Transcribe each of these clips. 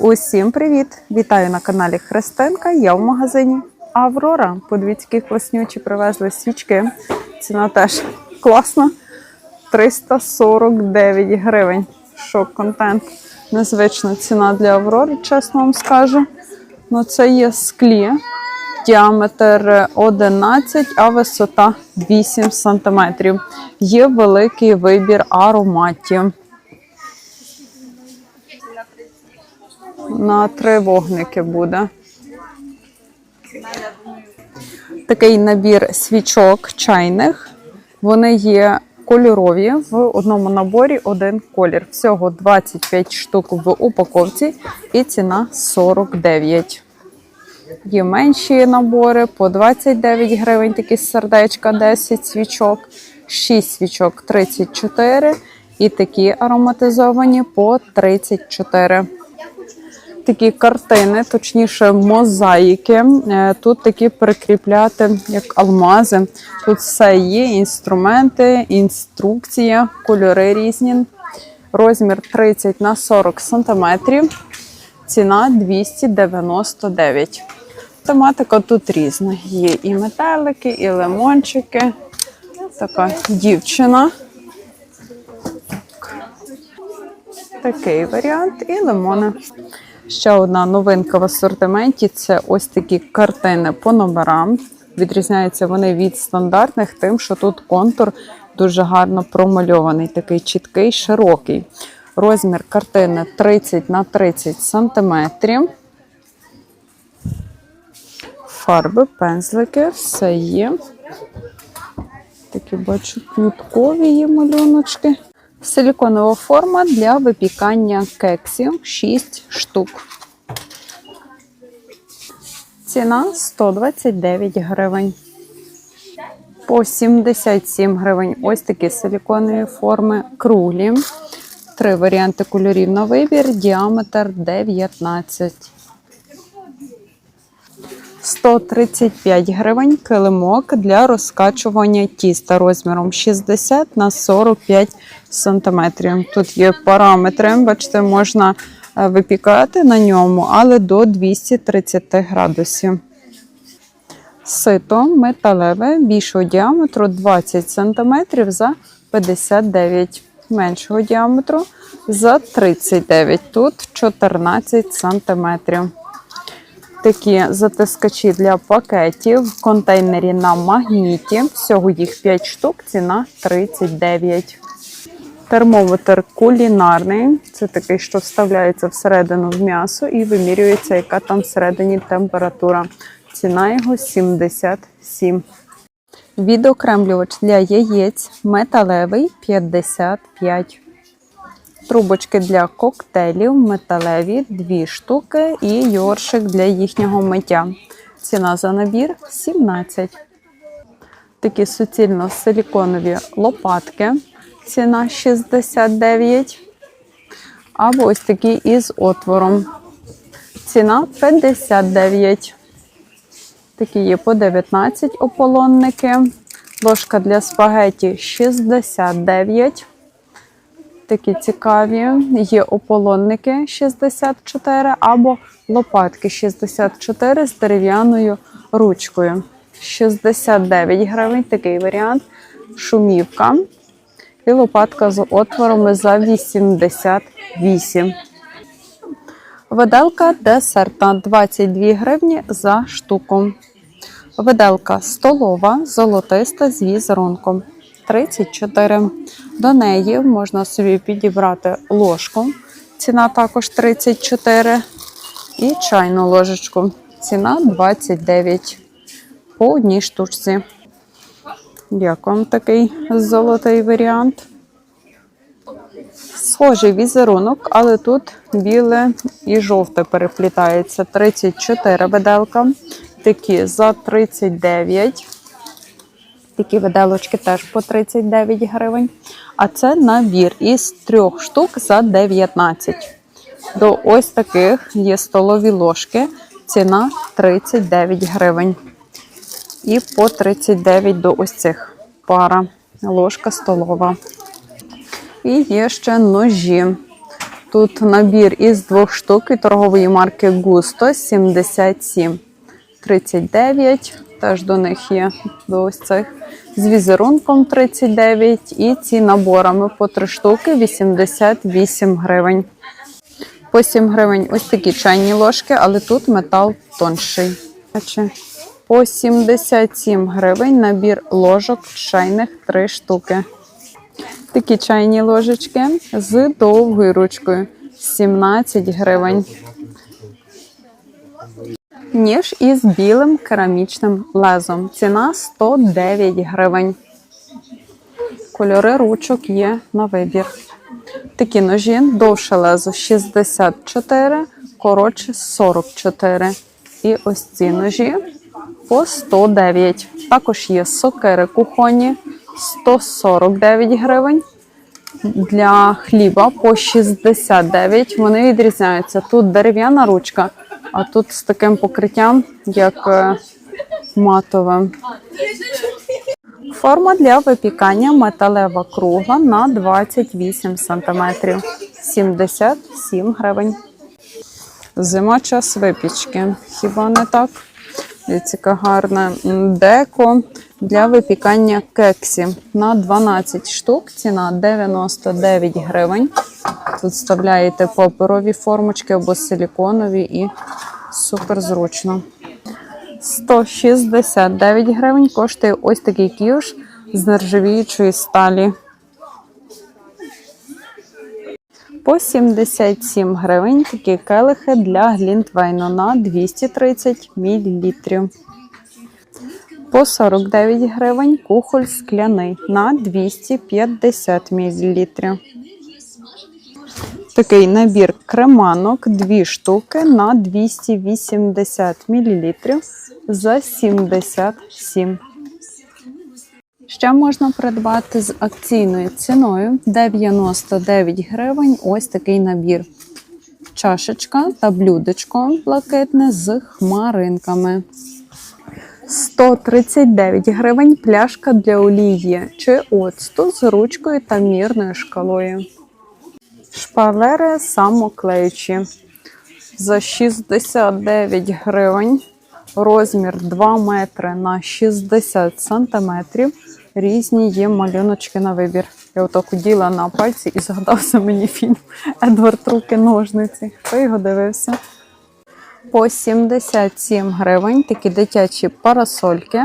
Усім привіт! Вітаю на каналі Христинка. Я в магазині Аврора. Подивіться, класнючі привезли свічки. Ціна теж класна. 349 гривень. Шок контент. Незвична ціна для Аврори, чесно вам скажу. Ну, це є склі. Діаметр 11, а висота 8 см. Є великий вибір ароматів. На три вогники буде. Такий набір свічок чайних. Вони є кольорові в одному наборі один колір. Всього 25 штук в упаковці і ціна 49. Є менші набори по 29 гривень, такі сердечка, 10 свічок, 6 свічок 34 і такі ароматизовані по 34 такі картини, точніше, мозаїки. Е, Тут такі прикріпляти як алмази. Тут все є: інструменти, інструкція, кольори різні. Розмір 30 на 40 сантиметрів. Ціна 299. Тематика тут різна. Є і метелики, і лимончики. Така дівчина. Такий варіант і лимони. Ще одна новинка в асортименті це ось такі картини по номерам. Відрізняються вони від стандартних, тим, що тут контур дуже гарно промальований, такий чіткий, широкий. Розмір картини 30 на 30 сантиметрів. Фарби, пензлики, все є. Такі бачу квіткові є малюночки. Силіконова форма для випікання кексів 6 штук. Ціна 129 гривень. По 77 гривень. Ось такі силіконові форми круглі. Три варіанти кольорів на вибір. Діаметр 19. 135 гривень килимок для розкачування тіста розміром 60 на 45 сантиметрів. Тут є параметри, бачите, можна е, випікати на ньому, але до 230 градусів. Сито металеве більшого діаметру 20 см за 59 меншого діаметру за 39, тут 14 сантиметрів такі затискачі для пакетів в контейнері на магніті. Всього їх 5 штук, ціна 39. Термометр кулінарний. Це такий, що вставляється всередину в м'ясо і вимірюється, яка там всередині температура. Ціна його 77. Відокремлювач для яєць металевий 55. Трубочки для коктейлів металеві, дві штуки і йоршик для їхнього миття. Ціна за набір 17. Такі суцільно силіконові лопатки. Ціна 69. Або ось такі із отвором. Ціна 59. Такі є по 19 ополонники. Ложка для спагеті 69. Такі цікаві. Є ополонники 64 або лопатки 64 з дерев'яною ручкою. 69 гривень такий варіант. Шумівка. І лопатка з отворами за 88. Виделка десертна 22 гривні за штуку. Виделка столова, золотиста з візерунком. 34. До неї можна собі підібрати ложку. Ціна також 34. І чайну ложечку. Ціна 29. По одній штучці. Як вам такий золотий варіант? Схожий візерунок, але тут біле і жовте переплітається. 34 виделка. Такі за 39. Такі виделочки теж по 39 гривень. А це набір із трьох штук за 19. До ось таких є столові ложки. Ціна 39 гривень. І по 39 до ось цих пара ложка столова. І є ще ножі. Тут набір із двох штук від торгової марки Густо 77 39. Теж до них є до ось цих з візерунком 39 і ці наборами по 3 штуки 88 гривень. По 7 гривень ось такі чайні ложки, але тут метал тонший. По 77 гривень набір ложок чайних 3 штуки. Такі чайні ложечки з довгою ручкою 17 гривень. Ніж із білим керамічним лезом. Ціна 109 гривень. Кольори ручок є на вибір. Такі ножі довше лезо 64, коротше 44. І ось ці ножі по 109. Також є сокири кухонні 149 гривень. Для хліба по 69. Вони відрізняються. Тут дерев'яна ручка, а тут з таким покриттям, як е, матове. Форма для випікання металева кругла на 28 см. 77 гривень. Зима час випічки. Хіба не так? Дивіться, яка гарна деко для випікання кексів на 12 штук. Ціна 99 гривень. Тут вставляєте паперові формочки або силіконові і супер зручно. 169 гривень коштує ось такий кіш з нержавіючої сталі. По 77 гривень такі келихи для глінтвейну на 230 мл. По 49 гривень кухоль скляний на 250 мл. Такий набір креманок, дві штуки на 280 мл за 77. Ще можна придбати з акційною ціною 99 гривень. Ось такий набір. Чашечка та блюдечко блакитне з хмаринками. 139 гривень пляшка для олії чи оцту з ручкою та мірною шкалою. Шпалери самоклеючі за 69 гривень. Розмір 2 метри на 60 сантиметрів. Різні є малюночки на вибір. Я отак уділа на пальці і згадався мені фільм Едвард Руки ножниці. Хто його дивився? По 77 гривень такі дитячі парасольки.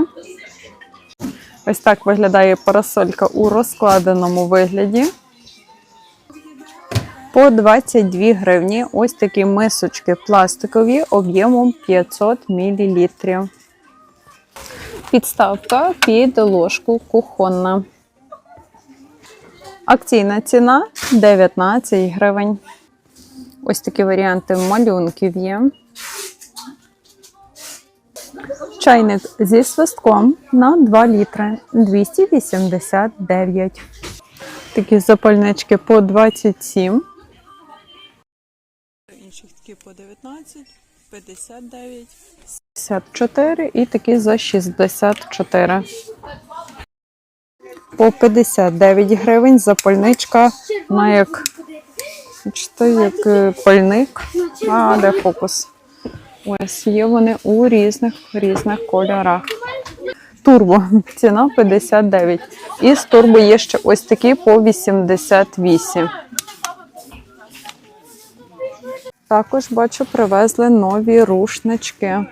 Ось так виглядає парасолька у розкладеному вигляді. По 22 гривні ось такі мисочки пластикові об'ємом 500 мл. Підставка під ложку кухонна. Акційна ціна 19 гривень. Ось такі варіанти малюнків є. Чайник зі свистком на 2 літри 289. Такі запальнички по 27. Інших такі по 19, 59, 54 і такі за 64. По 59 гривень запальничка на як, як е, пальник. А, де фокус? Ось є вони у різних різних кольорах. Турбо ціна 59. І з турбо є ще ось такі по 88. Також бачу, привезли нові рушнички.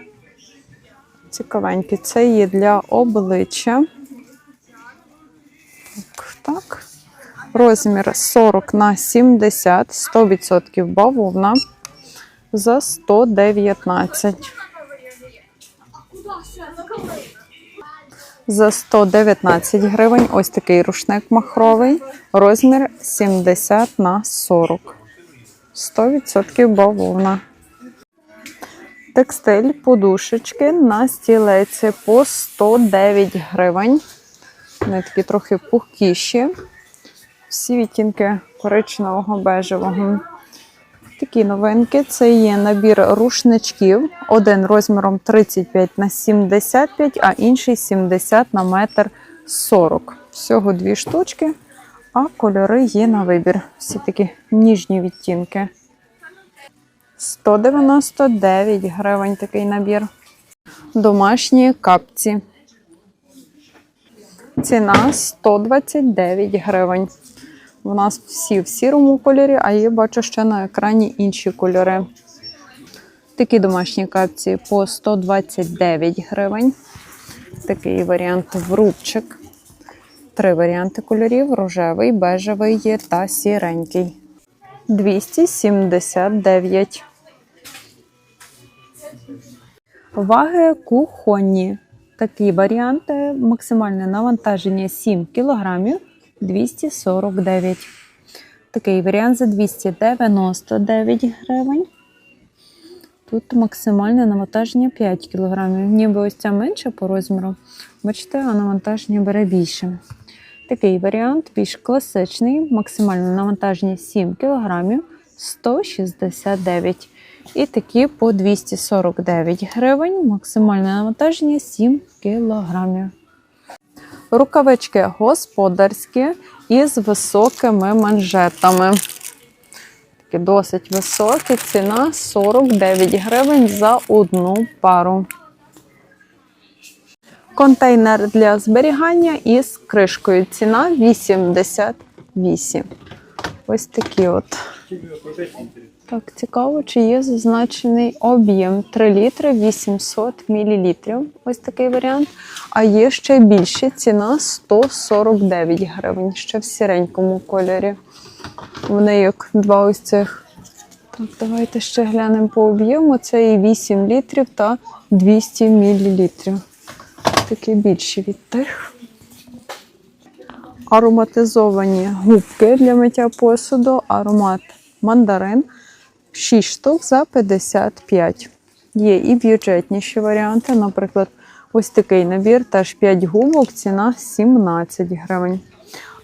Цікавенькі. Це є для обличчя. Так, так. Розмір 40 на 70, 100% бавовна за 119. За 119 гривень ось такий рушник махровий. Розмір 70 на 40. 100% бавовна. Текстиль, подушечки на стілеці по 109 гривень. Вони такі трохи пухкіші. Всі відтінки коричневого бежевого. Такі новинки. Це є набір рушничків. Один розміром 35 на 75, а інший 70 на метр 40. Всього дві штучки. А кольори є на вибір. Всі такі ніжні відтінки. 199 гривень такий набір. Домашні капці. Ціна 129 гривень. У нас всі в сірому кольорі, а є бачу ще на екрані інші кольори. Такі домашні капці по 129 гривень. Такий варіант в рубчик. Три варіанти кольорів: рожевий, бежевий та сіренький. 279. Ваги кухонні. Такі варіанти. Максимальне навантаження 7 кг 249. Такий варіант за 299 гривень. Тут максимальне навантаження 5 кг. Ніби ось ця менше по розміру. Бачите, а навантаження бере більше. Такий варіант більш класичний. Максимальне навантаження 7 кг 169. І такі по 249 гривень. Максимальне навантаження 7 кг. Рукавички господарські із високими манжетами. Такі досить високі. Ціна 49 гривень за одну пару. Контейнер для зберігання із кришкою. Ціна 88. Ось такі от. Так, цікаво, чи є зазначений об'єм 3 літри 800 мл. Ось такий варіант. А є ще більше ціна 149 гривень, ще в сіренькому кольорі. Вони як два ось цих. Так, давайте ще глянемо по об'єму. Це і 8 літрів та 200 мл. Такі більші від тих. Ароматизовані губки для миття посуду, аромат мандарин. 6 штук за 55. Є і бюджетніші варіанти. Наприклад, ось такий набір, теж 5 губок, ціна 17 гривень.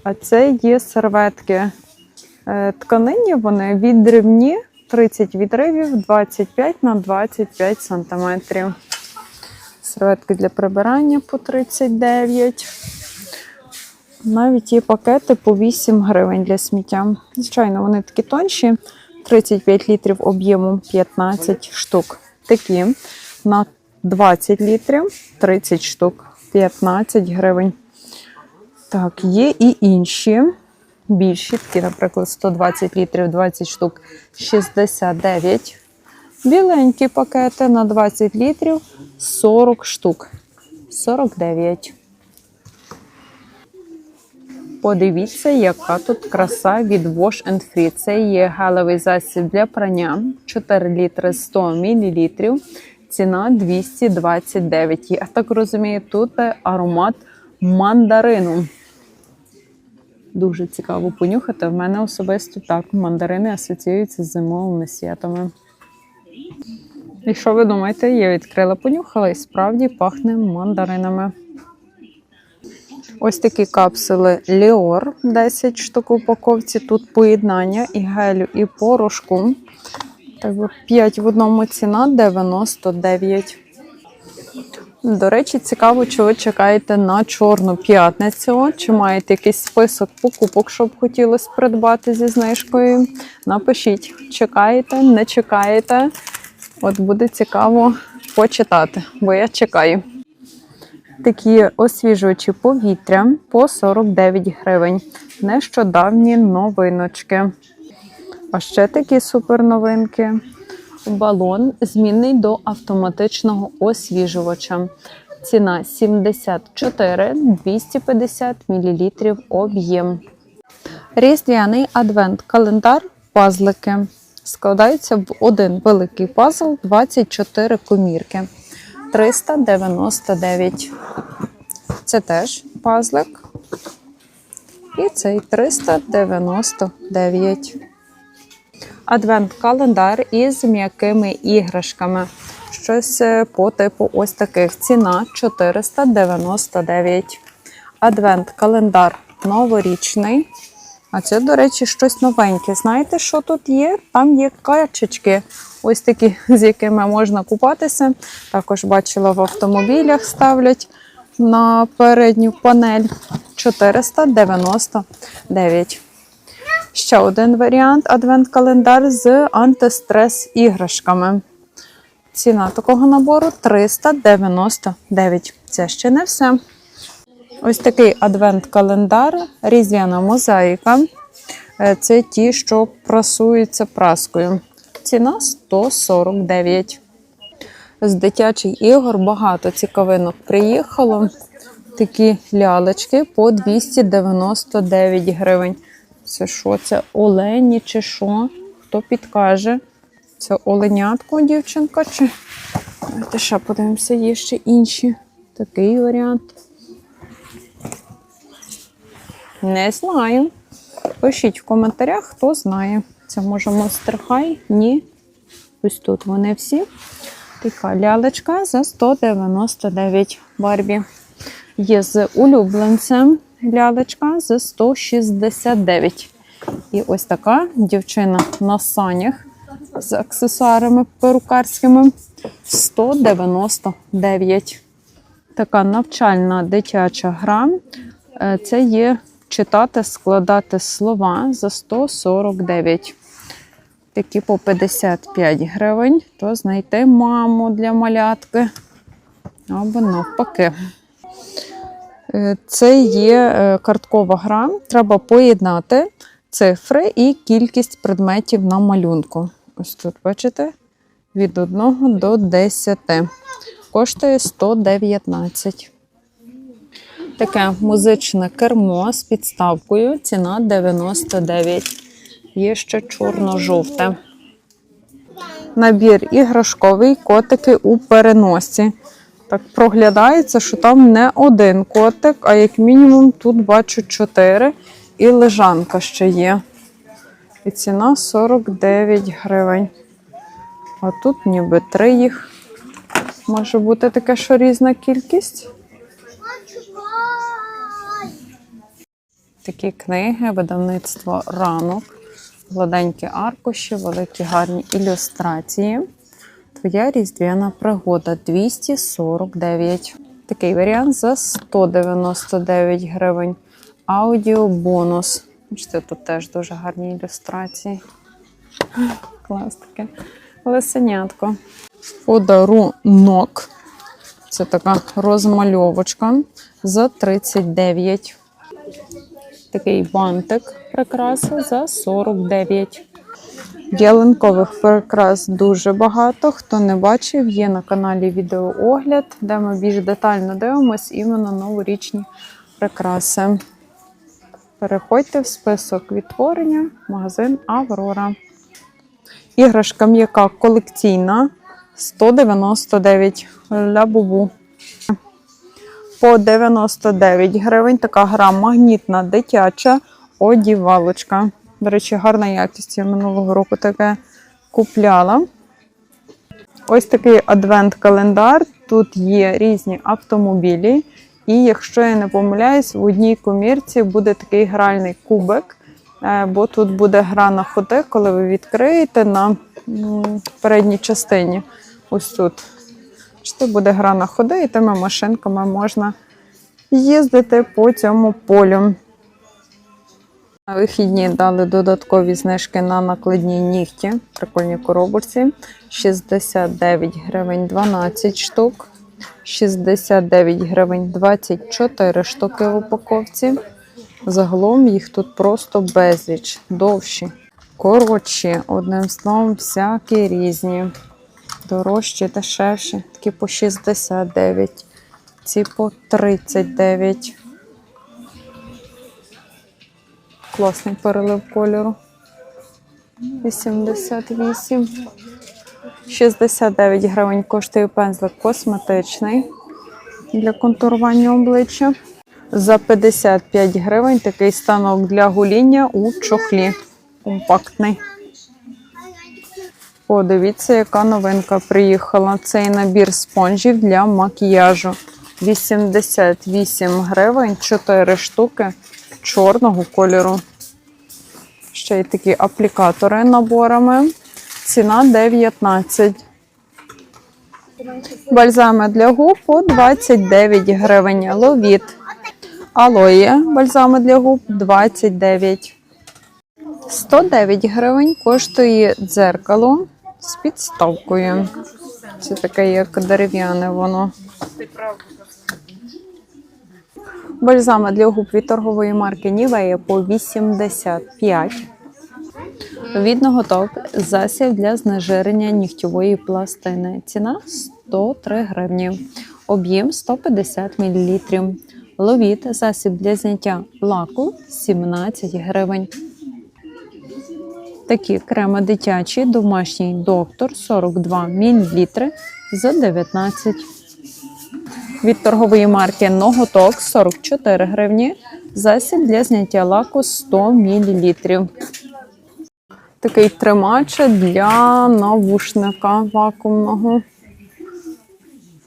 А це є серветки е, тканині, вони відривні, 30 відривів, 25 на 25 сантиметрів. Серветки для прибирання по 39. Навіть є пакети по 8 гривень для сміття. Звичайно, вони такі тонші. 35 літрів об'ємом 15 штук. Такі на 20 літрів 30 штук, 15 гривень. Так, є і інші більші, такі, наприклад, 120 літрів 20 штук 69. Біленькі пакети на 20 літрів 40 штук 49. Подивіться, яка тут краса від Wash and Free. Це є гелевий засіб для прання 4 літри 100 мл. Ціна 229. Я так розумію, тут аромат мандарину. Дуже цікаво понюхати. В мене особисто так мандарини асоціюються з зимовими святами. І що ви думаєте? Я відкрила, понюхала і справді пахне мандаринами. Ось такі капсули Ліор 10 штук в упаковці. Тут поєднання і гелю, і порошку. Так би 5 в одному ціна 99. До речі, цікаво, чи ви чекаєте на Чорну п'ятницю, чи маєте якийсь список покупок, щоб хотілося придбати зі знижкою. Напишіть, чекаєте, не чекаєте. От буде цікаво почитати, бо я чекаю. Такі освіжувачі повітря по 49 гривень. Нещодавні новиночки. А ще такі суперновинки. Балон змінний до автоматичного освіжувача. Ціна 74 250 мл об'єм. Різдвяний адвент-календар пазлики. Складаються в один великий пазл 24 комірки. 399. Це теж пазлик. І цей 399. Адвент-календар із м'якими іграшками. Щось е, по типу ось таких. Ціна 499. Адвент-календар новорічний. А це, до речі, щось новеньке. Знаєте, що тут є? Там є качечки, ось такі, з якими можна купатися. Також бачила в автомобілях ставлять. на передню панель 499. Ще один варіант адвент-календар з антистрес іграшками. Ціна такого набору 399. Це ще не все. Ось такий адвент-календар, різдвяна мозаїка. Е, Це ті, що прасуються праскою. Ціна 149. З дитячих ігор багато цікавинок приїхало. Такі лялечки по 299 гривень. Це що? Це олені чи що? Хто підкаже? Це оленятко дівчинка чи. Давайте ще подивимося, є ще інші. Такий варіант. Не знаю. Пишіть в коментарях, хто знає. Це може Monster? Ні. Ось тут вони всі. Така лялечка за 199 Барбі. Є з улюбленцем лялечка за 169. І ось така дівчина на санях з аксесуарами перукарськими 199. Така навчальна дитяча гра. Е, Це є читати, складати слова за 149. Такі по 55 гривень. То знайти маму для малятки. Або навпаки. Е, Це є е, карткова гра. Треба поєднати цифри і кількість предметів на малюнку. Ось тут, бачите, від 1 до 10. Коштує 119. Таке музичне кермо з підставкою. Ціна 99. Є ще чорно-жовте. Набір іграшковий котики у переносі. Так проглядається, що там не один котик, а як мінімум тут бачу 4 і лежанка ще є. І ціна 49 гривень. А тут ніби 3 їх. Може бути таке, що різна кількість. Такі книги, видавництво ранок, гладенькі аркуші, великі гарні ілюстрації. Твоя різдвяна пригода 249. Такий варіант за 199 гривень. Аудіобонус. Бачите, тут теж дуже гарні ілюстрації. Клас таке. Лисенятко. Подарунок. Це така розмальовочка за 39. Такий бантик прикраси за 49. Ялинкових прикрас дуже багато. Хто не бачив, є на каналі відеоогляд, де ми більш детально дивимося іменно новорічні прикраси. Переходьте в список відтворення, магазин Аврора. Іграшка м'яка колекційна 199 ля бубу. По 99 гривень така гра магнітна дитяча одівалочка. До речі, гарна якість. Я минулого року таке купляла. Ось такий адвент-календар. Тут є різні автомобілі. І якщо я не помиляюсь, в одній комірці буде такий гральний кубик, е, бо тут буде гра на ходи, коли ви відкриєте на передній частині. Ось тут. Бачите, буде гра на ходи, і тими машинками можна їздити по цьому полю. На вихідні дали додаткові знижки на накладні нігті. Прикольні коробочці. 69 гривень 12 штук. 69 гривень 24 штуки в упаковці. Загалом їх тут просто безліч, довші, коротші, одним словом, всякі різні. Дорожчі, дешевші, такі по 69, ці по 39. Класний перелив кольору. 88. 69 гривень коштує пензлик косметичний для контурування обличчя. За 55 гривень такий станок для гуління у чохлі. Компактний. Подивіться, яка новинка приїхала. Цей набір спонжів для макіяжу. 88 гривень, 4 штуки чорного кольору. Ще й такі аплікатори наборами. Ціна 19. Бальзами для губ по 29 гривень. Ловіт. Алоє. Бальзами для губ 29. 109 гривень коштує дзеркало з підставкою. Це таке як дерев'яне воно. Бальзами для губ від торгової марки Нівея по 85. Відноготок засіб для знежирення нігтєвої пластини. Ціна 103 гривні. Об'єм 150 мл. Ловіт засіб для зняття лаку 17 гривень. Такі креми дитячі, домашній доктор 42 мл за 19. Від торгової марки Ноготок 44 гривні. Засіб для зняття лаку 100 мл. Такий тримач для навушника вакуумного.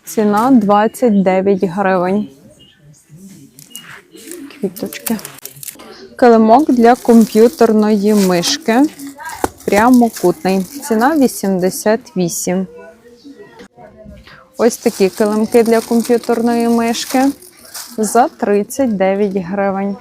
Ціна 29 гривень. Квіточки. Килимок для комп'ютерної мишки. Прямокутний. Ціна 88. Ось такі килимки для комп'ютерної мишки за 39 гривень.